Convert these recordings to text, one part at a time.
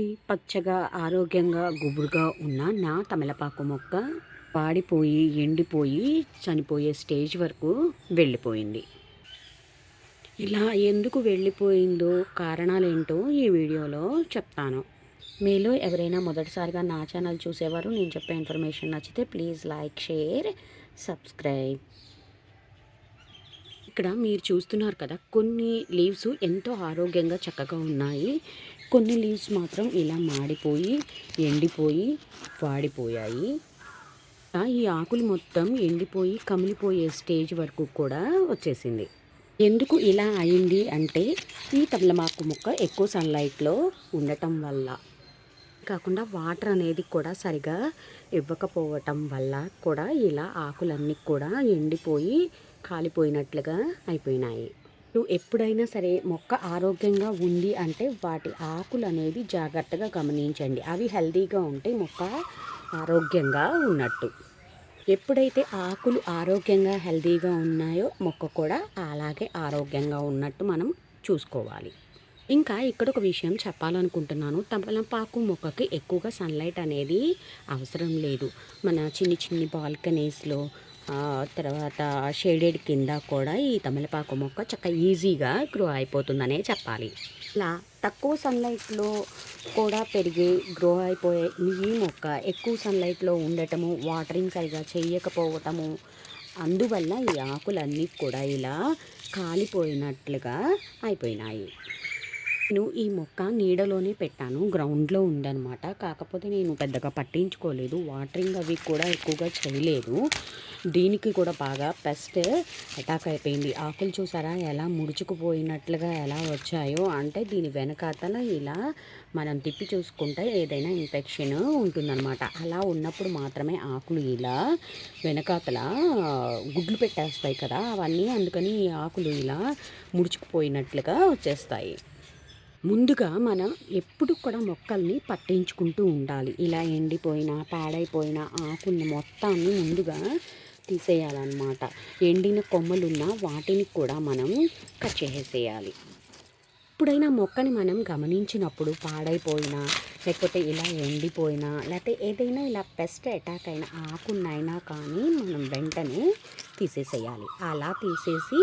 చూడండి పచ్చగా ఆరోగ్యంగా గుబురుగా ఉన్న నా తమలపాకు మొక్క పాడిపోయి ఎండిపోయి చనిపోయే స్టేజ్ వరకు వెళ్ళిపోయింది. ఇలా ఎందుకు వెళ్ళిపోయిందో కారణాలేంటో ఈ వీడియోలో చెప్తాను. మీలో ఎవరైనా మొదటిసారిగా నా ఛానల్ చూసేవారు నేను చెప్పే ఇన్ఫర్మేషన్ నచ్చితే ప్లీజ్ లైక్ షేర్ సబ్స్క్రైబ్. ఇక్కడ మీరు చూస్తున్నారు కదా కొన్ని లీవ్స్ ఎంతో ఆరోగ్యంగా చక్కగా ఉన్నాయి. కొన్ని లీవ్స్ మాత్రం ఇలా మాడిపోయి ఎండిపోయి వాడిపోయాయి. ఈ ఆకులు మొత్తం ఎండిపోయి కమిలిపోయే స్టేజ్ వరకు కూడా వచ్చేసింది. ఎందుకు ఇలా అయింది అంటే ఈ తమలమాకు మొక్క ఎక్కువ సన్లైట్లో ఉండటం వల్ల. కాకుండా వాటర్ అనేది కూడా సరిగా ఇవ్వకపోవటం వల్ల కూడా ఇలా ఆకులన్నీ కూడా ఎండిపోయి కాలిపోయినట్లుగా అయిపోయినాయి. నువ్వు ఎప్పుడైనా సరే మొక్క ఆరోగ్యంగా ఉంది అంటే వాటి ఆకులు అనేది జాగ్రత్తగా గమనించండి. అవి హెల్తీగా ఉంటే మొక్క ఆరోగ్యంగా ఉన్నట్టు. ఎప్పుడైతే ఆకులు ఆరోగ్యంగా హెల్తీగా ఉన్నాయో మొక్క కూడా అలాగే ఆరోగ్యంగా ఉన్నట్టు మనం చూసుకోవాలి. ఇంకా ఇక్కడ ఒక విషయం చెప్పాలనుకుంటున్నాను. తమలపాకు మొక్కకి ఎక్కువగా సన్లైట్ అనేది అవసరం లేదు. మన చిన్ని చిన్ని బాల్కనీస్లో తర్వాత షేడెడ్ కింద కూడా ఈ తమలపాకు మొక్క చక్కగా ఈజీగా గ్రో అయిపోతుందనే చెప్పాలి. ఇలా తక్కువ సన్లైట్లో కూడా పెరిగి గ్రో అయిపోయే ఈ మొక్క ఎక్కువ సన్లైట్లో ఉండటము వాటరింగ్ సరిగా చేయకపోవటము అందువల్ల ఈ ఆకులన్నీ కూడా ఇలా కాలిపోయినట్లుగా అయిపోయినాయి. నేను ఈ మొక్క నీడలోనే పెట్టాను. గ్రౌండ్లో ఉందన్నమాట. కాకపోతే నేను పెద్దగా పట్టించుకోలేదు. వాటరింగ్ అవి కూడా ఎక్కువగా చేయలేదు. దీనికి కూడా బాగా పెస్ట్ అటాక్ అయిపోయింది. ఆకులు చూసారా? ఎలా ముడుచుకుపోయినట్లుగా ఎలా వచ్చాయో అంటే దీని వెనకాతల ఇలా మనం తిప్పి చూసుకుంటే ఏదైనా ఇన్ఫెక్షన్ ఉంటుందన్నమాట. అలా ఉన్నప్పుడు మాత్రమే ఆకులు ఇలా వెనకాతల గుడ్లు పెట్టేస్తాయి కదా? అవన్నీ అందుకని ఈ ఆకులు ఇలా ముడుచుకుపోయినట్లుగా వచ్చేస్తాయి. ముందుగా మనం ఎప్పుడు కూడా మొక్కల్ని పట్టించుకుంటూ ఉండాలి. ఇలా ఎండిపోయిన పాడైపోయిన ఆకుల్ని మొత్తాన్ని ముందుగా తీసేయాలన్నమాట. ఎండిన కొమ్మలున్న వాటిని కూడా మనం కట్ చేసేయాలి ఎప్పుడైనా మొక్కని మనం గమనించినప్పుడు పాడైపోయినా లేకపోతే ఇలా ఎండిపోయినా లేకపోతే ఏదైనా ఇలా పెస్ట్ అటాక్ అయిన ఆకున్నైనా కానీ మనం వెంటనే తీసేసేయాలి. అలా తీసేసి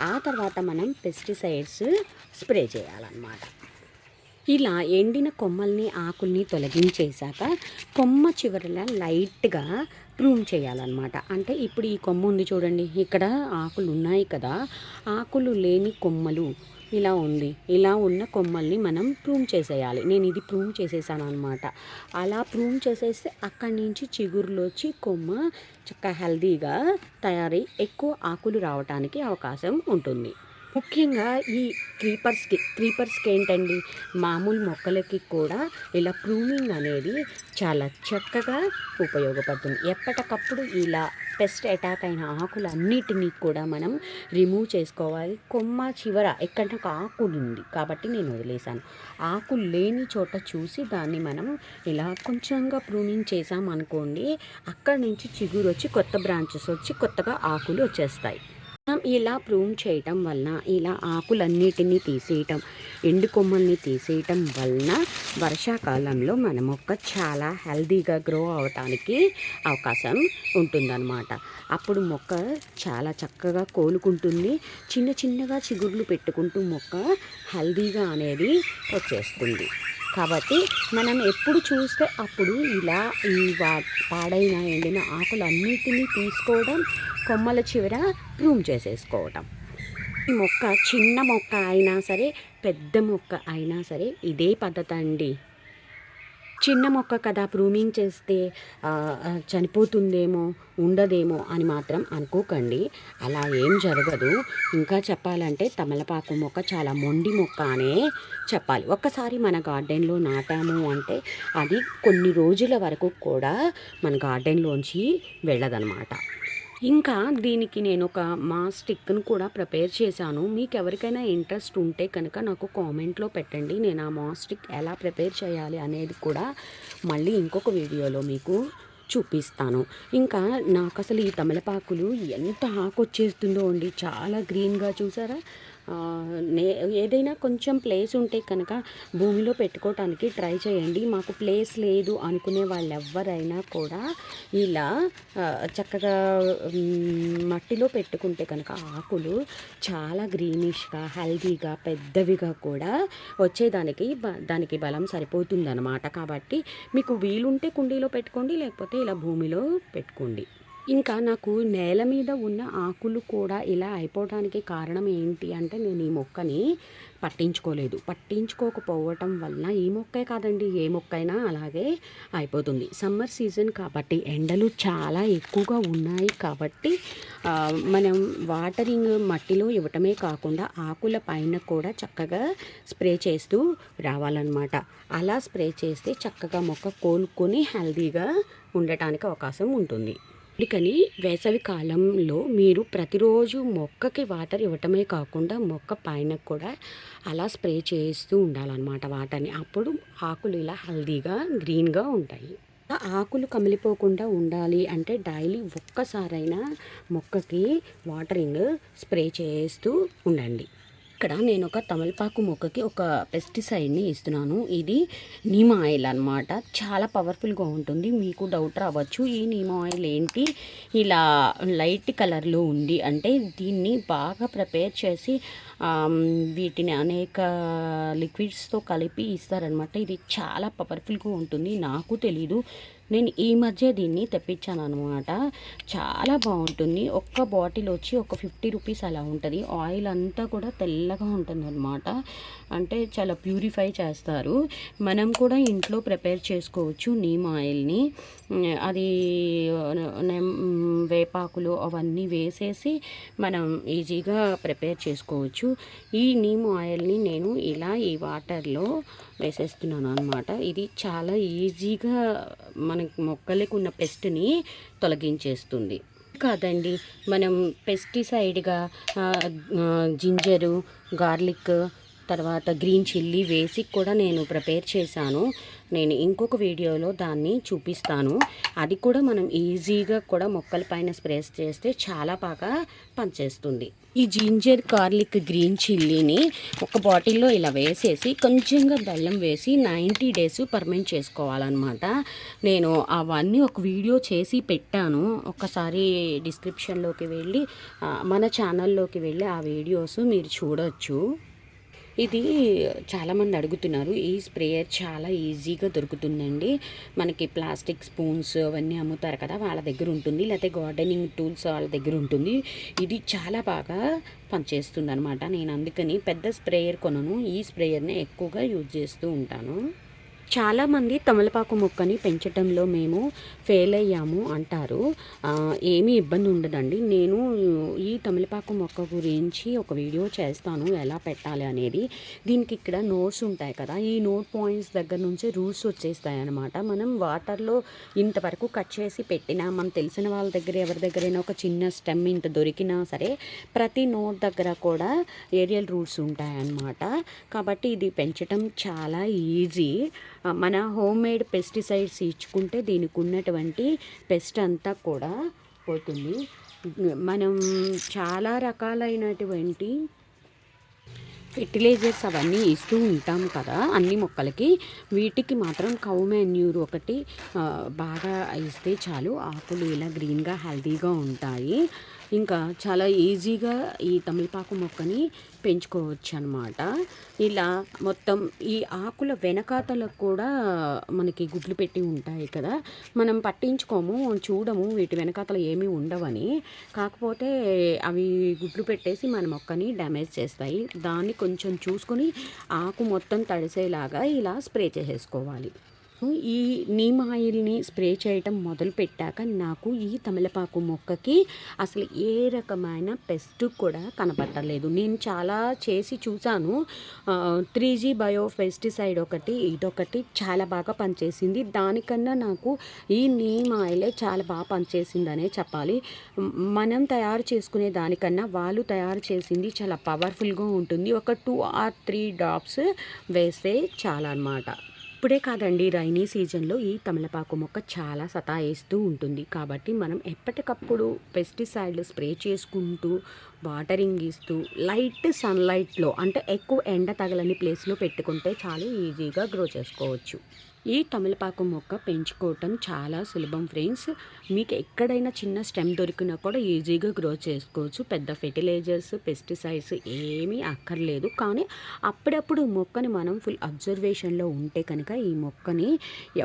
ఆ తర్వాత మనం పెస్టిసైడ్స్ స్ప్రే చేయాలన్నమాట. ఇలా ఎండిన కొమ్మల్ని ఆకుల్ని తొలగించేశాక కొమ్మ చివరల లైట్గా ప్రూమ్ చేయాలన్నమాట. అంటే ఇప్పుడు ఈ కొమ్మ ఉంది చూడండి ఇక్కడ ఆకులు ఉన్నాయి కదా. ఆకులు లేని కొమ్మలు ఇలా ఉంది. ఇలా ఉన్న కొమ్మల్ని మనం ప్రూమ్ చేసేయాలి. నేను ఇది ప్రూమ్ చేసేసాను అనమాట అలా ప్రూమ్ చేసేస్తే అక్కడి నుంచి చిగురులోచి వచ్చి కొమ్మ చక్కగా హెల్దీగా తయారై ఎక్కువ ఆకులు రావడానికి అవకాశం ఉంటుంది. ముఖ్యంగా ఈ క్రీపర్స్కి క్రీపర్స్కి ఏంటండి? మామూలు మొక్కలకి కూడా ఇలా ప్రూనింగ్ అనేది చాలా చక్కగా ఉపయోగపడుతుంది. ఎప్పటికప్పుడు ఇలా పెస్ట్ అటాక్ అయిన ఆకులన్నిటినీ కూడా మనం రిమూవ్ చేసుకోవాలి. కొమ్మ చివర ఎక్కడ ఒక ఆకులు ఉంది కాబట్టి నేను వదిలేశాను. ఆకులు లేని చోట చూసి దాన్ని మనం ఇలా కొంచెంగా ప్రూనింగ్ చేసామనుకోండి అక్కడి నుంచి చిగురు వచ్చి కొత్త బ్రాంచెస్ వచ్చి కొత్తగా ఆకులు వచ్చేస్తాయి. ఇలా ప్రూన్ చేయటం వలన ఇలా ఆకులన్నిటినీ తీసేయటం ఎండు కొమ్మల్ని తీసేయటం వలన వర్షాకాలంలో మన మొక్క చాలా హెల్దీగా గ్రో అవటానికి అవకాశం ఉంటుందన్నమాట. అప్పుడు మొక్క చాలా చక్కగా కోలుకుంటుంది. చిన్న చిన్నగా చిగుర్లు పెట్టుకుంటూ మొక్క హెల్దీగా అనేది వచ్చేస్తుంది. కాబట్టి మనం ఎప్పుడు చూస్తే అప్పుడు ఇలా ఈ వా పాడైన ఎండిన ఆకులన్నిటినీ తీసుకోవడం కొమ్మల చివర రూమ్ చేసేసుకోవటం. ఈ మొక్క చిన్న మొక్క అయినా సరే పెద్ద మొక్క అయినా సరే ఇదే పద్ధతి అండి చిన్న మొక్క కదా ప్రూమింగ్ చేస్తే చనిపోతుందేమో ఉండదేమో అని మాత్రం అనుకోకండి. అలా ఏం జరగదు. ఇంకా చెప్పాలంటే తమలపాకు మొక్క చాలా మొండి మొక్క అనే చెప్పాలి. ఒక్కసారి మన గార్డెన్లో నాటాము అంటే అది కొన్ని రోజుల వరకు కూడా మన గార్డెన్లోంచి వెళ్ళదనమాట. ఇంకా దీనికి నేను ఒక మా స్టిక్ను కూడా ప్రిపేర్ చేశాను. మీకు ఎవరికైనా ఇంట్రెస్ట్ ఉంటే కనుక నాకు కామెంట్లో పెట్టండి. నేను ఆ మా స్టిక్ ఎలా ప్రిపేర్ చేయాలి అనేది కూడా మళ్ళీ ఇంకొక వీడియోలో మీకు చూపిస్తాను. ఇంకా నాకు అసలు ఈ తమలపాకులు ఎంత ఆకు వచ్చేస్తుందో అండి. చాలా గ్రీన్గా చూసారా? ఏదైనా కొంచెం ప్లేస్ ఉంటే కనుక భూమిలో పెట్టుకోవటానికి ట్రై చేయండి. మాకు ప్లేస్ లేదు అనుకునే వాళ్ళు ఎవరైనా కూడా ఇలా చక్కగా మట్టిలో పెట్టుకుంటే కనుక ఆకులు చాలా గ్రీనిష్గా హెల్దీగా పెద్దవిగా కూడా వచ్చేదానికి బ- దానికి బలం సరిపోతుందన్నమాట. కాబట్టి మీకు వీలుంటే కుండీలో పెట్టుకోండి లేకపోతే ఇలా భూమిలో పెట్టుకోండి. ఇంకా నాకు నేల మీద ఉన్న ఆకులు కూడా ఇలా అయిపోవడానికి కారణం ఏంటి అంటే నేను ఈ మొక్కని పట్టించుకోలేదు. పట్టించుకోకపోవటం వల్ల ఈ మొక్కే కాదండి ఏ మొక్కైనా అలాగే అయిపోతుంది. సమ్మర్ సీజన్ కాబట్టి ఎండలు చాలా ఎక్కువగా ఉన్నాయి కాబట్టి మనం వాటరింగ్ మట్టిలో ఇవ్వటమే కాకుండా ఆకుల పైన కూడా చక్కగా స్ప్రే చేస్తూ రావాలన్నమాట. అలా స్ప్రే చేస్తే చక్కగా మొక్క కోలుకొని హెల్దీగా ఉండటానికి అవకాశం ఉంటుంది. అందుకని వేసవి కాలంలో మీరు ప్రతిరోజు మొక్కకి వాటర్ ఇవ్వటమే కాకుండా మొక్క పైన కూడా అలా స్ప్రే చేస్తూ ఉండాలన్నమాట వాటర్ని. అప్పుడు ఆకులు ఇలా హెల్దీగా గ్రీన్గా ఉంటాయి. ఆ ఆకులు కమిలిపోకుండా ఉండాలి అంటే డైలీ ఒక్కసారైనా మొక్కకి వాటరింగ్ స్ప్రే చేస్తూ ఉండండి. ఇక్కడ నేను ఒక తమలపాకు మొక్కకి ఒక పెస్టిసైడ్ని ఇస్తున్నాను. ఇది నీమ ఆయిల్ అనమాట చాలా పవర్ఫుల్గా ఉంటుంది. మీకు డౌట్ రావచ్చు ఈ నీమ ఆయిల్ ఏంటి? ఇలా లైట్ కలర్లో ఉంది అంటే దీన్ని బాగా ప్రిపేర్ చేసి వీటిని అనేక లిక్విడ్స్తో కలిపి ఇస్తారనమాట ఇది చాలా పవర్ఫుల్గా ఉంటుంది. నాకు తెలీదు. నేను ఈ మధ్య దీన్ని తెప్పించాను అనమాట చాలా బాగుంటుంది. ఒక్క బాటిల్ వచ్చి ఒక ఫిఫ్టీ రూపీస్ అలా ఉంటుంది. ఆయిల్ అంతా కూడా తెల్లగా ఉంటుంది అనమాట అంటే చాలా ప్యూరిఫై చేస్తారు. మనం కూడా ఇంట్లో ప్రిపేర్ చేసుకోవచ్చు నీమ్ ఆయిల్ని. అది నెమ్- వేపాకులు అవన్నీ వేసేసి మనం ఈజీగా ప్రిపేర్ చేసుకోవచ్చు. ఈ నీమ్ ఆయిల్ని నేను ఇలా ఈ వాటర్లో వేసేస్తున్నాను అనమాట ఇది చాలా ఈజీగా మనకి మొక్కలకు ఉన్న పెస్ట్ని తొలగించేస్తుంది. కాదండి మనం పెస్టిసైడ్గా జింజరు గార్లిక్ తర్వాత గ్రీన్ చిల్లీ వేసి కూడా నేను ప్రిపేర్ చేశాను. నేను ఇంకొక వీడియోలో దాన్ని చూపిస్తాను. అది కూడా మనం ఈజీగా కూడా మొక్కల పైన స్ప్రేస్ చేస్తే చాలా బాగా పనిచేస్తుంది. ఈ జింజర్ గార్లిక్ గ్రీన్ చిల్లీని ఒక బాటిల్లో ఇలా వేసేసి కొంచెంగా బెల్లం వేసి నైంటీ డేస్ పర్మెంట్ చేసుకోవాలన్నమాట. నేను అవన్నీ ఒక వీడియో చేసి పెట్టాను. ఒకసారి డిస్క్రిప్షన్లోకి వెళ్ళి మన ఛానల్లోకి వెళ్ళి ఆ వీడియోస్ మీరు చూడొచ్చు. ఇది చాలామంది అడుగుతున్నారు. ఈ స్ప్రేయర్ చాలా ఈజీగా దొరుకుతుందండి. మనకి ప్లాస్టిక్ స్పూన్స్ అవన్నీ అమ్ముతారు కదా వాళ్ళ దగ్గర ఉంటుంది. లేకపోతే గార్డెనింగ్ టూల్స్ వాళ్ళ దగ్గర ఉంటుంది. ఇది చాలా బాగా పనిచేస్తుంది అనమాట నేను అందుకని పెద్ద స్ప్రేయర్ కొనను. ఈ స్ప్రేయర్నే ఎక్కువగా యూజ్ చేస్తూ ఉంటాను. చాలామంది తమలపాకు మొక్కని పెంచటంలో మేము ఫెయిల్ అయ్యాము అంటారు. ఏమీ ఇబ్బంది ఉండదండి. నేను ఈ తమలపాకు మొక్క గురించి ఒక వీడియో చేస్తాను ఎలా పెట్టాలి అనేది. దీనికి ఇక్కడ నోట్స్ ఉంటాయి కదా. ఈ నోట్ పాయింట్స్ దగ్గర నుంచి రూట్స్ వచ్చేస్తాయి అనమాట మనం వాటర్లో ఇంతవరకు కట్ చేసి పెట్టినా మనం తెలిసిన వాళ్ళ దగ్గర ఎవరి దగ్గరైనా ఒక చిన్న స్టెమ్ ఇంత దొరికినా సరే ప్రతి నోట్ దగ్గర కూడా ఏరియల్ రూట్స్ ఉంటాయన్నమాట. కాబట్టి ఇది పెంచటం చాలా ఈజీ. మన హోమ్ మేడ్ పెస్టిసైడ్స్ ఇచ్చుకుంటే దీనికి ఉన్నటువంటి పెస్ట్ అంతా కూడా పోతుంది. మనం చాలా రకాలైనటువంటి ఫెర్టిలైజర్స్ అవన్నీ ఇస్తూ ఉంటాం కదా అన్ని మొక్కలకి. వీటికి మాత్రం కౌ మెన్యూర్ ఒకటి బాగా ఇస్తే చాలు. ఆకులు ఇలా గ్రీన్గా హెల్తీగా ఉంటాయి. ఇంకా చాలా ఈజీగా ఈ తమిళపాకు మొక్కని పెంచుకోవచ్చు అనమాట ఇలా మొత్తం ఈ ఆకుల వెనకాతలకు కూడా మనకి గుడ్లు పెట్టి ఉంటాయి కదా. మనం పట్టించుకోము చూడము వీటి వెనకాతల ఏమీ ఉండవని. కాకపోతే అవి గుడ్లు పెట్టేసి మన మొక్కని డ్యామేజ్ చేస్తాయి. దాన్ని కొంచెం చూసుకొని ఆకు మొత్తం తడిసేలాగా ఇలా స్ప్రే చేసేసుకోవాలి. ఈ నీమ్ ఆయిల్ని స్ప్రే చేయటం మొదలు పెట్టాక నాకు ఈ తమలపాకు మొక్కకి అసలు ఏ రకమైన పెస్ట్ కూడా కనపడలేదు నేను చాలా చేసి చూశాను. త్రీ జీ బయో పెస్టిసైడ్ ఒకటి ఇదొకటి చాలా బాగా పనిచేసింది. దానికన్నా నాకు ఈ నీమ్ ఆయిలే చాలా బాగా పనిచేసింది అనే చెప్పాలి. మనం తయారు చేసుకునే దానికన్నా వాళ్ళు తయారు చేసింది చాలా పవర్ఫుల్గా ఉంటుంది. ఒక టూ ఆర్ త్రీ డ్రాప్స్ వేస్తే చాలా అన్నమాట ఇప్పుడే కాదండి రైనీ సీజన్లో ఈ తమలపాకు మొక్క చాలా సతాయిస్తూ ఉంటుంది. కాబట్టి మనం ఎప్పటికప్పుడు పెస్టిసైడ్లు స్ప్రే చేసుకుంటూ వాటరింగ్ ఇస్తూ లైట్ సన్లైట్లో అంటే ఎక్కువ ఎండ తగలని ప్లేస్లో పెట్టుకుంటే చాలా ఈజీగా గ్రో చేసుకోవచ్చు. ఈ తమలపాకు మొక్క పెంచుకోవటం చాలా సులభం ఫ్రెండ్స్. మీకు ఎక్కడైనా చిన్న స్టెమ్ దొరికినా కూడా ఈజీగా గ్రో చేసుకోవచ్చు. పెద్ద ఫెర్టిలైజర్స్ పెస్టిసైడ్స్ ఏమీ అక్కర్లేదు. కానీ అప్పుడప్పుడు మొక్కని మనం ఫుల్ అబ్జర్వేషన్లో ఉంటే కనుక ఈ మొక్కని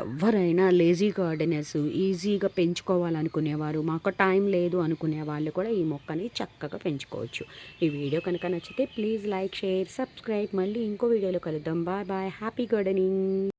ఎవరైనా లేజీ గార్డెనర్స్ ఈజీగా పెంచుకోవాలనుకునేవారు మాకు టైం లేదు అనుకునే వాళ్ళు కూడా ఈ మొక్కని చక్కగా పెంచుకోవచ్చు. ఈ వీడియో కనుక నచ్చితే ప్లీజ్ లైక్ షేర్ సబ్స్క్రైబ్. మళ్ళీ ఇంకో వీడియోలో కలుద్దాం. Bye bye. Happy gardening.